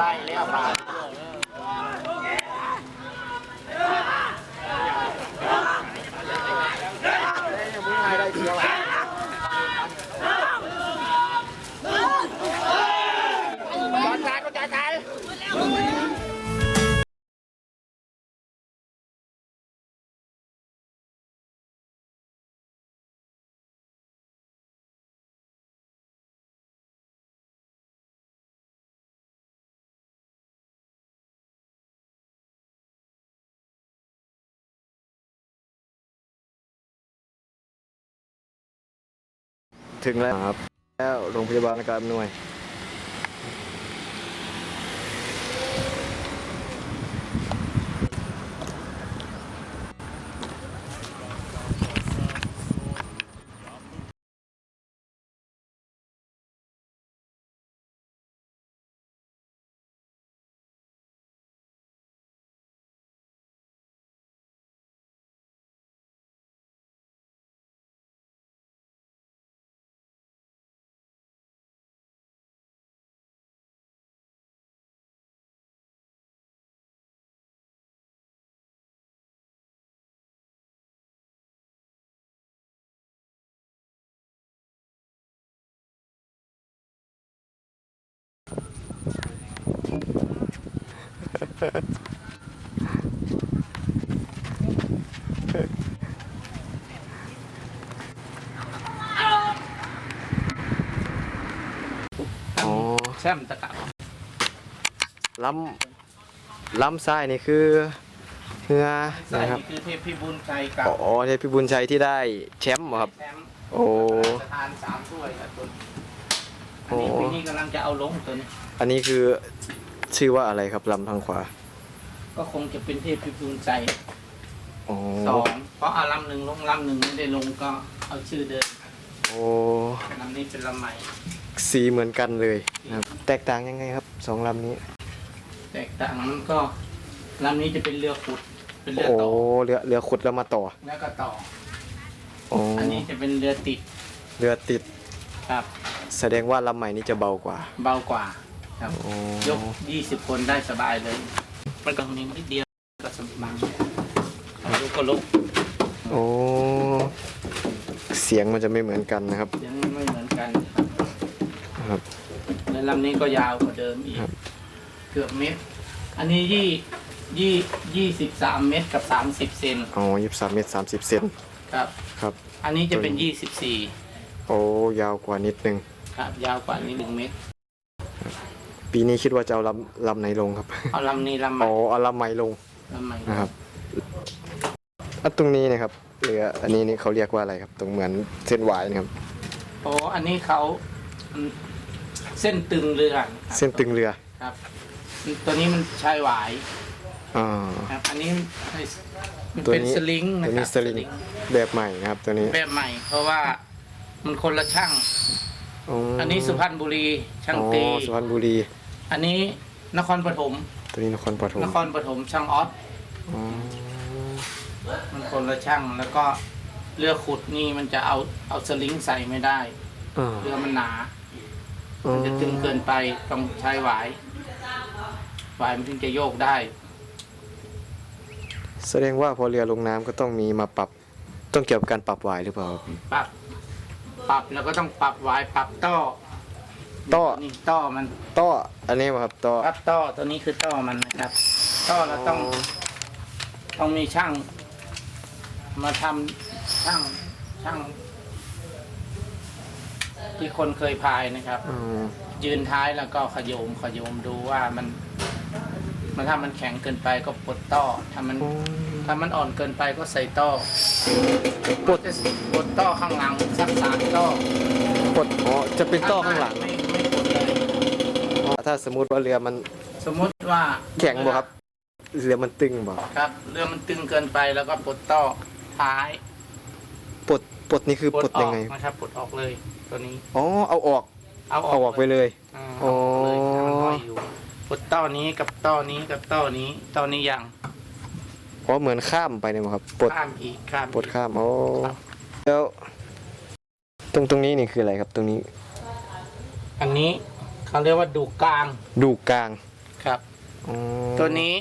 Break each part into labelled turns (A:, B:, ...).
A: ไล่เรียกมา ถึงแล้วครับ แล้วโรงพยาบาลอาการหน่วย อ๋อ
B: แชมป์ตะกับ
A: ล้ำล้ำซ้ายนี่คือเฮือ
B: ใส่
A: นะครับ
B: นี่คือเทพพิบูลชัยกับ
A: อ๋อเทพพิบูลชัยที่ได้แชมป์เหรอครับ
B: แชมป์
A: โอ้
B: ประธานสามถ้วยครับตัวนี้
A: โอ้
B: อันนี้ปีนี้กำลังจะเอาลงตัวนี้
A: อันนี้คือ ชื่อว่าอะไรครับลำทางขวา
B: ก็คงจะเป็นเทพพิบูลชัย
A: อ๋อ
B: สองเพราะเอาลำหนึ่งลงลำหนึ่งไม่ได้ลงก็เอาชื่อเดิม
A: โอ้
B: ลำนี้เป็นลำใหม่
A: สีเหมือนกันเลยนะครับ แตกต่างยังไงครับสองลำนี้
B: แตกต่างมันก็ลำนี้จะเป็นเรือขุด เป็นเรือ
A: โอ้
B: ต่อ
A: เรือเรือขุดแล้วมาต่อ
B: แล้วก็ต่อ
A: อ๋อ
B: อันนี้จะเป็นเรือติด
A: เรือติด
B: ครับ
A: แสดงว่าลำใหม่นี้จะเบากว่า
B: เบากว่า ครับ
A: โอ้
B: ยก20คนได้สบายเลยมันก็มีนิดเดียวก็สบายเอาลูกก็ลุก
A: โอ้เสียงมันจะไม่เหมือนกันนะครับ
B: ยังไม่เหมือนกัน
A: ครับ
B: และลำนี้ก็ยาวกว่าเดิมอีก
A: ครับ
B: เกือบเมตร อันนี้ยี่ยี่ยี่สิบสามเมตรกับสามสิบเซน
A: อ๋อยี่สามเมตรสามสิบเซน
B: ครับ
A: ครับ
B: อันนี้จะเป็น
A: ตัวนี้
B: ยี่สิบสี่
A: โอ้ยาวกว่านิดนึง
B: ครับ ยาวกว่านี้หนึ่งเมตร
A: ปีนี้คิดว่าจะเอาลำลำไหนลงครับ
B: เอาลำนี้ลำใหม่
A: อ๋อเอาลำใหม่ลง
B: ลำใหม่
A: นะครับอะตรงนี้นะครับเรืออันนี้นี่เขาเรียกว่าอะไรครับ ตรงเหมือนเส้นหวายนะครับ
B: โอ้อันนี้เขาอืมเส้นตึงเรือครับ
A: เส้นตึงเรือ
B: ครับ ตัวนี้มันชายหวาย
A: อ่า
B: ครับอันนี้มัน
A: ตัว
B: เป็น
A: นี้
B: สลิงนะ
A: ตัว
B: ครั
A: นี้
B: บ
A: สลิงแบบใหม่นะครับ ตัวนี้
B: แบบใหม่ เพราะว่ามันคนละช่าง อันนี้สุพรรณบุรีช่าง
A: อ๋อ
B: ตี
A: สุพรรณบุรี
B: อันนี้นครปฐม
A: ตัวนี้นครปฐม
B: นครปฐมช่างออส
A: อ๋อ
B: มันคนละช่างแล้วก็เรือขุดนี่มันจะเอาเอาสลิงใส่ไม่ได้
A: อ่า
B: เรือมันหนา
A: อ๋อ
B: มันจะตึงเกินไปต้องใช้หวายหวายมันถึงจะโยกได้
A: แสดงว่าพอเรือลงน้ำก็ต้องมีมาปรับ ต้องเกี่ยวกับการปรับหวายหรือเปล่าครับ
B: ปรับ ปรับแล้วก็ต้องปรับหวายปรับต้อ
A: ต้อ
B: นี่ต้อมัน
A: ต้ออันนี้ป่ะครับต้อ
B: ปรับต้อตัวนี้คือต้อมันนะครับต้อเราต้องต้องมีช่าง มาทำช่างช่าง ที่คนเคยพายนะครับ
A: อ๋อ
B: ยืนท้ายแล้วก็ขยมขยมดูว่ามัน มันถ้ามันแข็งเกินไปก็ปลดต้อถ้ามัน
A: อ๋อ
B: ถ้ามันอ่อนเกินไปก็ใส่ต้อ
A: ปลด
B: จะปลดต้อข้างหลังสักสามต้อ
A: ปลดอ๋อจะเป็นต้อข้างหลัง
B: ไม่ไม่ปลดเลย
A: ถ้าสมมุติว่าเรือมัน
B: สมมุติว่า
A: แข็งบ่ครับ เรือมันตึงบ่
B: ครับ เรือมันตึงเกินไปแล้วก็ปลดต้อท้าย
A: ปลดปลดนี่คือปลด
B: อ
A: ยั
B: องก
A: ไง
B: นะครับปลดออกเลยตัวนี้
A: อ๋อเอาออก
B: เอาอ
A: เอาอ
B: อ
A: อกกไปเลย
B: อ่า
A: อ๋อ
B: เอาออกเลยให้มันห้อยอยู่ปลดต้อนี้กับต้อนี้กับต้อนี้ต้อนี้ยัง
A: เพราะเหมือนข้ามไปเนี่ยบ่ครับปลด
B: ข้ามอีกข้าม
A: ปลด
B: อีก
A: ข้ามโอ้แล้ว ตรงตรงนี้นี่คืออะไรครับ ตรงนี้
B: อันนี้ เขาเรียกว่าดูกลาง
A: ดูกลาง
B: ครับ
A: อ๋อ
B: ตัวนี้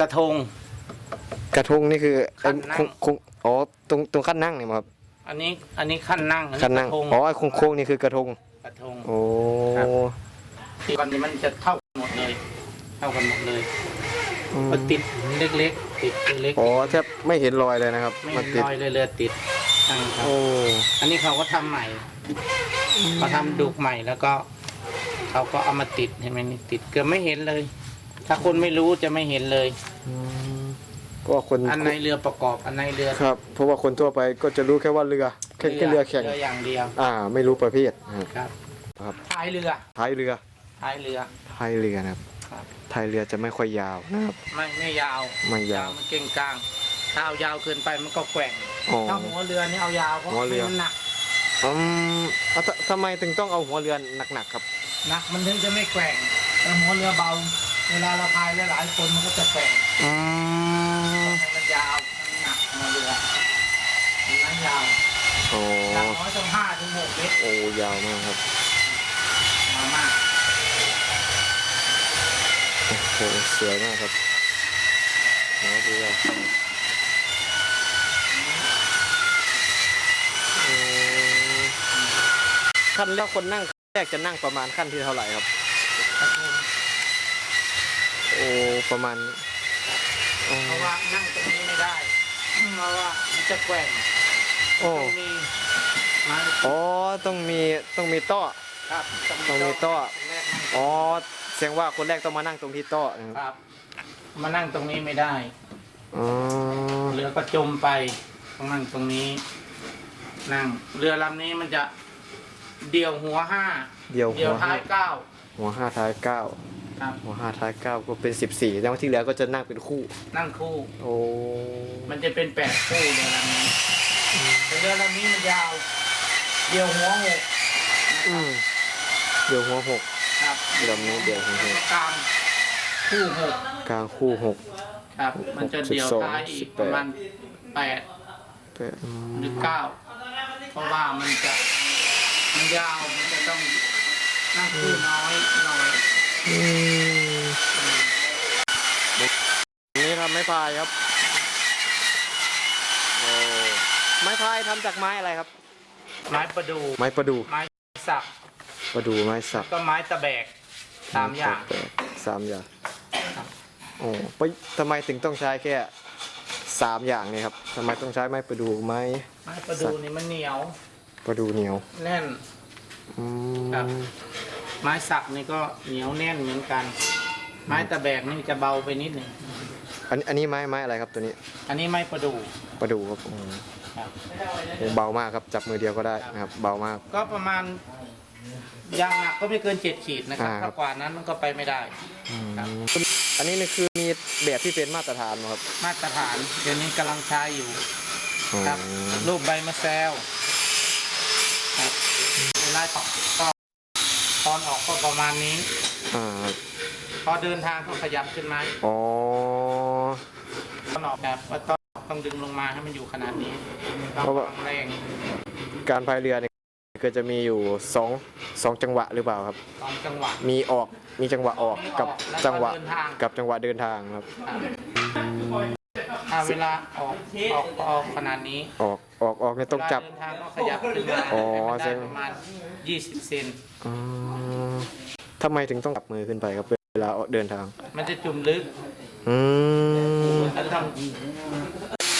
B: กระทง
A: กระทงนี่คือ
B: ขั้นนั่ง
A: คงคงอ๋อตรงตรงขั้นนั่งเนี่ยบ่ครับ
B: อันนี้อันนี้ขั้นนั่งอัน
A: ขั้น
B: นี้
A: นั่ง
B: กระทง
A: อ๋อไอ้โค้งโค้งนี่คือกระทง
B: กระทง
A: โอ้
B: ครับ ที่วันนี้มันจะเท่ากันหมดเลย เท่ากันหมดเลย
A: อืม
B: มันติดเล็กๆ ติดเล็ก
A: อ๋อแทบไม่เห็นรอยเลยนะครับ
B: ๆไม่
A: มัน
B: เห็น
A: ติด
B: รอยเลยเรือติดช่างครับ
A: โอ้
B: อันนี้เขาก็ทำใหม่เขาทำดุกใหม่แล้วก็ เขาก็เอามาติดเห็นไหมนี่ติดเกือบไม่เห็นเลย ถ้าคนไม่รู้จะไม่เห็นเลย
A: อืมก็คน
B: อันในเรือประกอบอันในเรือ
A: ครับ เพราะว่าคนทั่วไปก็จะรู้แค่ว่าเรือแค่แค่เรือแข่ง
B: เรืออย่างเดียว
A: อ่า ไม่รู้ประเภทนะครับ
B: ครับ
A: ครับ
B: ท้ายเรือ
A: ท้ายเรือ
B: ท้ายเรือ
A: ท้ายเรือนะครับ
B: ครับ
A: ท้ายเรือจะไม่ค่อยยาวนะครับ
B: ไม่ไม่ยาว
A: ไม่ยาว
B: มันเก่งกลางถ้าเอายาวเกินไปมันก็แกว่ง
A: อ๋อ
B: ถ้าหัวเรือนี่เอายาวเพราะ
A: หัวเรือ
B: มันหนัก
A: อืมอะททำไมถึงต้องเอาหัวเรือหนักๆครับ
B: หนักมันถึงจะไม่แกว่งแต่หัวเรือเบา เวลาเราพายหลายๆคนมันก็จะแกว่ง
A: อืม
B: ให้มันยาวมันหนักหัวเรือมันยาว
A: โอ้
B: อย่างน้อยต้องห้าถึงหกเมตร
A: โอ้ยาวมากครับ
B: มามาก
A: โอ้โหสวยมากครับหัวเรืออืมขั้นแรกคนนั่ง แรกจะนั่งประมาณขั้นที่เท่าไหร่ครับ
B: ครับผม
A: โอ้ประมาณอ๋อ
B: เพราะว่านั่งตรงนี้ไม่ได้ เพราะว่ามันจะแกว่ง
A: โอ้
B: ต้องมีไม้
A: อ๋อต้องมีต้องมีโต๊ะ
B: ครับ
A: ต้องมีโต๊ะ
B: ตรงแรกนั่ง
A: อ๋อแสดงว่าคนแรกต้องมานั่งตรงที่โต๊ะนะครับ
B: ครับ มานั่งตรงนี้ไม่ได้
A: อ๋อ
B: เรือก็จมไปต้องนั่งตรงนี้ นั่ง เรือลำนี้มันจะ เดี่ยวหัวห้า
A: เดียว
B: เดี่
A: หั
B: ยว
A: ว
B: ท้ายเก้า
A: หัวห้าท้ายเก้า
B: ครับ
A: หัวห้าท้ายเก้าก็เป็นสิบสี่แต่ว่าที่เหลือก็จะนั่งเป็นคู่
B: นั่งคู่
A: โอ้
B: มันจะเป็นแปดคู่เรือลำนี้แต่เรือลำนี้มันยาว เดี่ยวหัวหก
A: อืมเดียวหัวหก
B: ครับ
A: ลำนี้เดี่ยวหัวหก
B: กลางคู่หก
A: กลางคู่หก
B: ครับ มันจะเดี่ยวท้ายอีกประมาณแปด
A: แปดอืม
B: หรือเก้าเพราะว่ามันจะ มันยาวมันจะต้องนั่งคู่น้อยหน่อย
A: อืมนี่ทำไม้พายครับโอ้ไม้พายทำจากไม้อะไรครับ
B: ไม้ประดู
A: ไม้ประดู
B: ไม้สัก
A: ประดูไม้สัก
B: ก็ไม้ตะแบกสามอย่าง
A: แปดสามอย่างโอ้ไปทำไมถึงต้องใช้แค่สามอย่างเนี่ยครับทำไมต้องใช้ไม้ประดูไม้
B: ไม้ประดูนี่มันเหนียว
A: ประดูเหนียว
B: แน่น
A: อืม
B: ครับ ไม้สักนี่ก็เหนียวแน่นเหมือนกัน ไม้ตะแบกนี่จะเบาไปนิดหนึ่ง
A: อันอันนี้ไม้ไม้อะไรครับตัวนี้
B: อันนี้ไม้ประดู
A: ประดูครับอืม
B: ครับ
A: โอ้เบามากครับจับมือเดียวก็ได้นะครับ เบามาก
B: ก็ประมาณยางหนักก็ไม่เกินเจ็ดขีดนะครับ
A: อ่าครับ
B: ถ้ากว่านั้นมันก็ไปไม่ได้ครับ
A: อันนี้นี่คือมีแบบที่เป็นมาตรฐานเหรอครับ
B: มาตรฐาน เดี๋ยวนี้กำลังใช้อยู่ครับ
A: อืม
B: รูปใบมะแซว ครับเวลาตอกก็ตอนออกก็ประมาณนี้
A: อ่าครับ
B: พอเดินทางก็ขยับขึ้นมา
A: อ๋อ
B: ตอนออกแบบว่าต้องต้องดึงลงมาให้มันอยู่ขนาดนี้ต้องวางแรง
A: การพายเรือเนี่ยก็จะมีอยู่สองสองจังหวะหรือเปล่าครับ
B: ตอนจังหวะ
A: มีออกมีจังหวะออกกับ
B: แล้ว
A: จังหวะ
B: เดินทาง
A: กับจังหวะเดินทางครับ
B: ถ้าเวลาออกออกก็ออกขนาดนี้
A: ออกออกออกเนี่ยต้องจับ
B: เวลาเดินทางก็ขยับขึ้นมา
A: อ๋อ
B: ให้มัน
A: ใช่
B: ได้ประมาณ 20 เซน
A: อ๋อทำไมถึงต้องจับมือขึ้นไปครับเวลาเดินทาง
B: มันจะจุ่มลึก
A: อืม
B: แล้วต้อง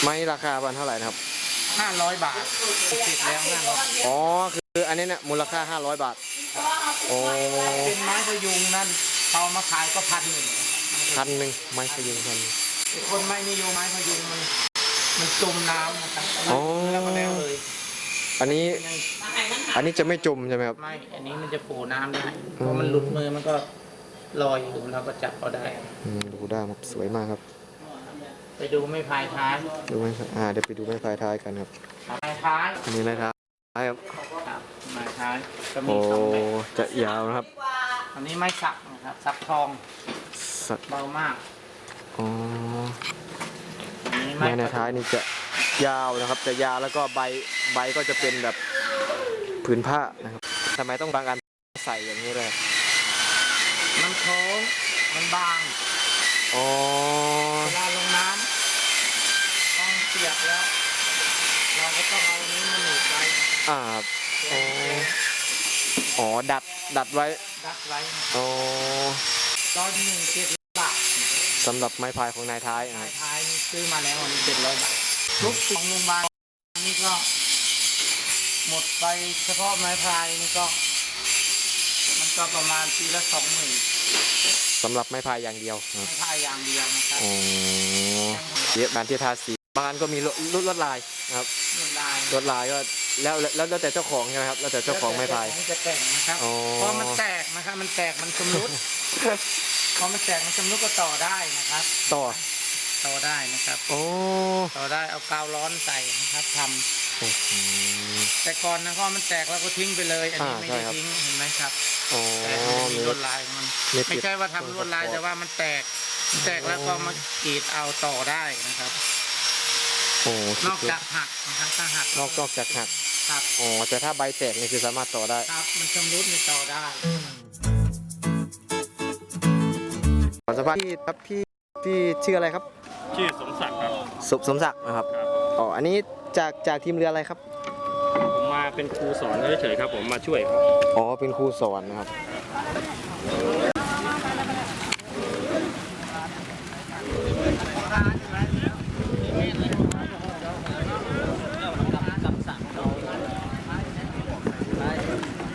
A: ไม้ราคาวันเท่าไหร่นะครับ
B: 500 บาทติดแล้ว500
A: อ๋อ คืออันนี้เนี่ยมูลค่า 500 บาท โอ้
B: เป็นไม้พยุงนั่นเอามาขายก็พันหนึ่ง
A: พันหนึ่งไม้พยุงพันหนึ่ง
B: คนไม่นิยมไม้พยุงมันมันจมน้ำนะครับ
A: อ๋อ
B: แล้วก็แล้วเลย
A: อันนี้อันนี้จะไม่จมใช่ไหมครับ
B: ไม่อันนี้มันจะโผล่น้ำได้พอมันหลุดมือมันก็ลอยอยู่เราก็จับเอาได้
A: อืมดูได้ครับสวยมากครับ
B: ไปดูไม่พายท้าย
A: ดูไหมครับอ่าเดี๋ยวไปดูไม้พายท้ายกันครับ
B: พายท้าย
A: อันนี้ไม้ท้ายครับ
B: ครับไม้ท้ายก็มี
A: โอ้
B: สองแบบ
A: จะยาวนะครับ
B: อันนี้ไม้สักนะครับสักทอง
A: สัก
B: เบามาก
A: อ๋อ
B: อันนี้
A: ไม้
B: ไม้
A: ในท้ายนี่จะยาวนะครับ จะยาวแล้วก็ใบใบก็จะเป็นแบบผืนผ้านะครับทำไมต้องบางอันใส่อย่างนี้เลย
B: มันโค้งมันบาง
A: อ๋อ
B: เวลาลงน้ำต้องเปียกแล้ว เราก็ต้องเอาอันนี้มาหนีบไว้
A: อ่าครับอ๋ออ๋อดัดดัดไว้
B: ดักไว้
A: อ๋อ
B: ร้อยหนึ่งเจ็ดบาท
A: สำหรับไม้พายของนายท้ายนะค
B: ท้า
A: รั
B: ย
A: บ
B: ท้ายนี่ ซื้อมาแล้วอันนี้เจ็ดร้อยบาททุกของโรงพยาบาลนี่ก็ หมดไปเฉพาะไม้พายนี่ก็ มันก็ประมาณปีละสองหมื่น
A: สำหรับไม้พายอย่างเดียวนะครับ
B: ไม้พายอย่างเดียวนะครับ
A: อ๋อเยอะบานที่ทาสีบางอันก็มีลวดลวดลวดลายนะครับ
B: ลวดลาย
A: ลวดลายก็แล้วแล้วแล้วแต่เจ้าของใช่ไหมครับแล้วแต่เจ้าของไม้พาย
B: แล้วแต่เจ้ของจะแต่งนะครับ
A: อ๋อ
B: พอมันแตกนะครับมันแตกมันชำรุดพอมันแตกมันชำรุดก็ต่อได้นะครับ
A: ต่อ
B: ต่อได้นะครับ
A: โอ้
B: ต่อได้เอากาวร้อนใส่นะครับทำ
A: อื้อหือ
B: แต่ก่อนนะพอมันแตกแล้วก็ทิ้งไปเลย อันนี้
A: อ่า
B: ไม่
A: ใช่
B: ได้
A: ครับ
B: ทิ้งเห็นไหมครับ
A: อ๋อ
B: แต่มันมี
A: มี
B: ลวดลายของมัน
A: มี
B: ไม่ใช่ว่าทำลวดลายแต่ว่ามันแตกมันแตกแล้วก็มากรีดเอาต่อได้นะครับ
A: โอ้
B: นอกจากหักนะครับถ้าหัก
A: นอกนอกจากหัก
B: ครับ
A: อ๋อแต่ถ้าใบแตกนี่คือสามารถต่อได้
B: ครับ มันชำรุดในต่อได้
A: ขอสัมภาษณ์พี่ครับพี่พี่ชื่ออะไรครับ
C: ชื่อสมศักดิ์ครับ
A: สมสมศักดิ์นะครับ
C: ครับ
A: อ๋ออันนี้จากจากทีมเรืออะไรครับ
C: ผมมาเป็นครูสอนเฉยๆครับ ผมมาช่วยครับ
A: อ๋อเป็นครูสอนนะครับ